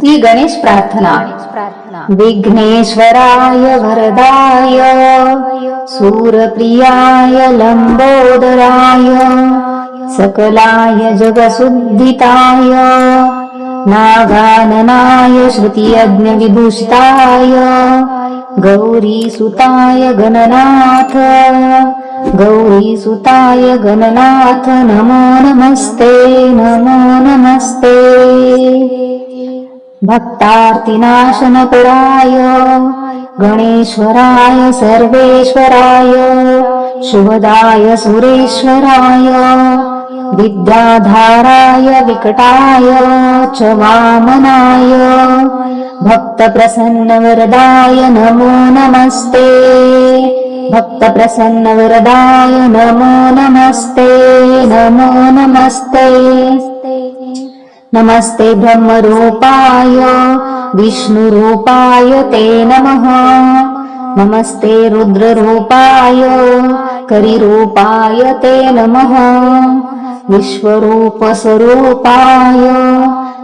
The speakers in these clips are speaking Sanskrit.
श्री गणेश प्रार्थना। विघ्नेश्वराय वरदाय सूरप्रियाय लम्बोदराय सकलाय जगसुद्धिताय नागाननाय श्रुतियज्ञविभूषिताय गौरीसुताय गणनाथ गौरीसुताय गणनाथ नमो नमस्ते नमो नमस्ते भक्तार्तिनाशनपराय गणेश्वराय सर्वेश्वराय शुभदाय सुरेश्वराय विद्याधाराय विकटाय च वामनाय भक्तप्रसन्नवरदाय नमो नमस्ते भक्तप्रसन्नवरदाय नमो नमस्ते नमो नमस्ते नमस्ते ब्रह्मरूपाय विष्णुरूपाय ते नमः। नमस्ते रुद्ररूपाय करिरूपाय ते नमः। विश्वरूपस्वरूपाय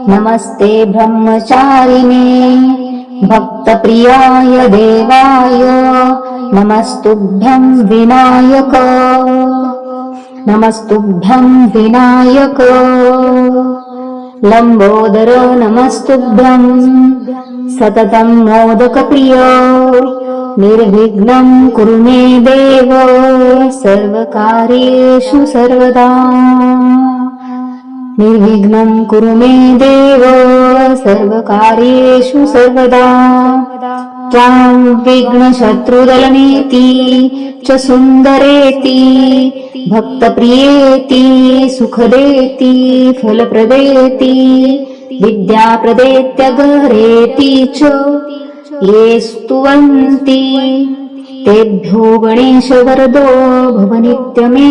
नमस्ते ब्रह्मचारिणे भक्तप्रियाय देवाय नमस्तुभ्यं विनायक। नमस्तुभ्यं विनायक लम्बोदर नमस्तुभ्यं। सततं मोदकप्रिय। निर्विघ्नं कुरु मे देव। सर्वकार्येषु सर्वदा निर्विघ्नं कुरु मे देव सर्वकार्येषु सर्वदा। त्वां विघ्नशत्रुदलनेति च सुन्दरेति भक्तप्रियेति सुखदेति फलप्रदेति विद्याप्रदेत्यगरेति च। ये स्तुवन्ति तेभ्यो गणेशवरदो भव नित्यमे